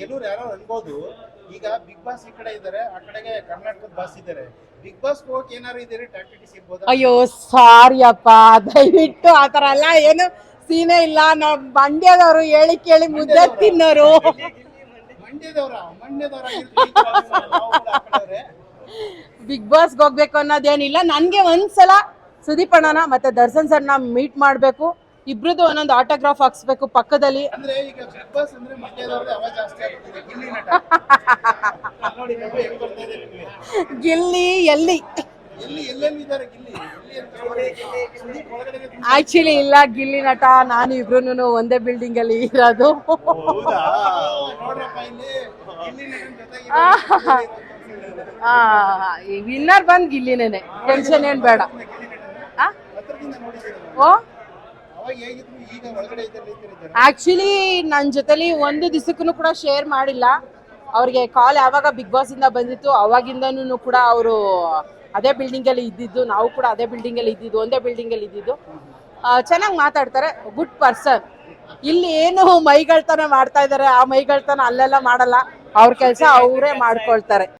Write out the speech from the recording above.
ಕೆಲವ್ರು ಯಾರೋ ಅನ್ಬೋದು ಈಗ ಬಿಗ್ ಬಾಸ್ ಈ ಕಡೆ ಇದ್ದಾರೆ ಆ ಕಡೆಗೆ ಕರ್ನಾಟಕದ ಬಾಸ್ ಇದ್ದಾರೆ. ಬಿಗ್ ಬಾಸ್ ಹೋಗಕ್ ಏನಾರು ಇದ್ದೀರಿ? ಟಾಕ್ಟಿಕ್ಸ್ ಇರ್ಬೋದಾ? ಅಯ್ಯೋ ಸಾರಿ ಅಪ್ಪ ದಯವಿಟ್ಟು ಆ ಥರ ಎಲ್ಲ ಏನು ಸೀನೇ ಇಲ್ಲ. ನಾವು ಮಂಡ್ಯದವರು ಹೇಳಿ ಕೇಳಿ ಮುದ್ದೆ ತಿನ್ನೋರು. ಮಂಡ್ಯದವ್ರ? ಮಂಡ್ಯದವ್ರ. ಬಿಗ್ ಬಾಸ್ಗೆ ಹೋಗ್ಬೇಕು ಅನ್ನೋದೇನಿಲ್ಲ. ನನಗೆ ಒಂದ್ಸಲ ಸುದೀಪ್ ಅಣ್ಣನ ಮತ್ತೆ ದರ್ಶನ್ ಸರ್ನ ಮೀಟ್ ಮಾಡಬೇಕು. ಇಬ್ರದ್ದು ಒಂದೊಂದು ಆಟೋಗ್ರಾಫ್ ಹಾಕ್ಸ್ಬೇಕು ಪಕ್ಕದಲ್ಲಿ. ಗಿಲ್ಲಿ ಎಲ್ಲಿ? ಆಕ್ಚುಲಿ ಇಲ್ಲ ಗಿಲ್ಲಿ ನಟ ನಾನು ಇಬ್ರು ಒಂದೇ ಬಿಲ್ಡಿಂಗ್ ಅಲ್ಲಿ ಇರೋದು. ವಿನ್ನರ್ ಬಂದ್ ಗಿಲ್ಲಿನೇನೆ. ಟೆನ್ಷನ್ ಏನ್ ಬೇಡ? ಓ? ಆಕ್ಚುಲಿ ನನ್ನ ಜೊತೆಲಿ ಒಂದು ದಿವಸಕ್ಕೂ ಕೂಡ ಶೇರ್ ಮಾಡಿಲ್ಲ. ಅವ್ರಿಗೆ ಕಾಲ್ ಯಾವಾಗ ಬಿಗ್ ಬಾಸ್ ಇಂದ ಬಂದಿತ್ತು ಅವಾಗಿಂದನೂ ಕೂಡ ಅವರು ಅದೇ ಬಿಲ್ಡಿಂಗ್ ಅಲ್ಲಿ ಇದ್ದಿದ್ದು ನಾವು ಕೂಡ ಅದೇ ಬಿಲ್ಡಿಂಗ್ ಅಲ್ಲಿ ಇದ್ದಿದ್ದು ಒಂದೇ ಬಿಲ್ಡಿಂಗ್ ಅಲ್ಲಿ ಇದ್ದಿದ್ದು. ಚೆನ್ನಾಗಿ ಮಾತಾಡ್ತಾರೆ ಗುಡ್ ಪರ್ಸನ್ ಇಲ್ಲಿ ಏನು ಮೈಗಳ್ತನ ಮಾಡ್ತಾ ಇದ್ದಾರೆ ಆ ಮೈಗಳ್ತನ ಅಲ್ಲೆಲ್ಲ ಮಾಡಲ್ಲ. ಅವ್ರ ಕೆಲಸ ಅವರೇ ಮಾಡ್ಕೊಳ್ತಾರೆ.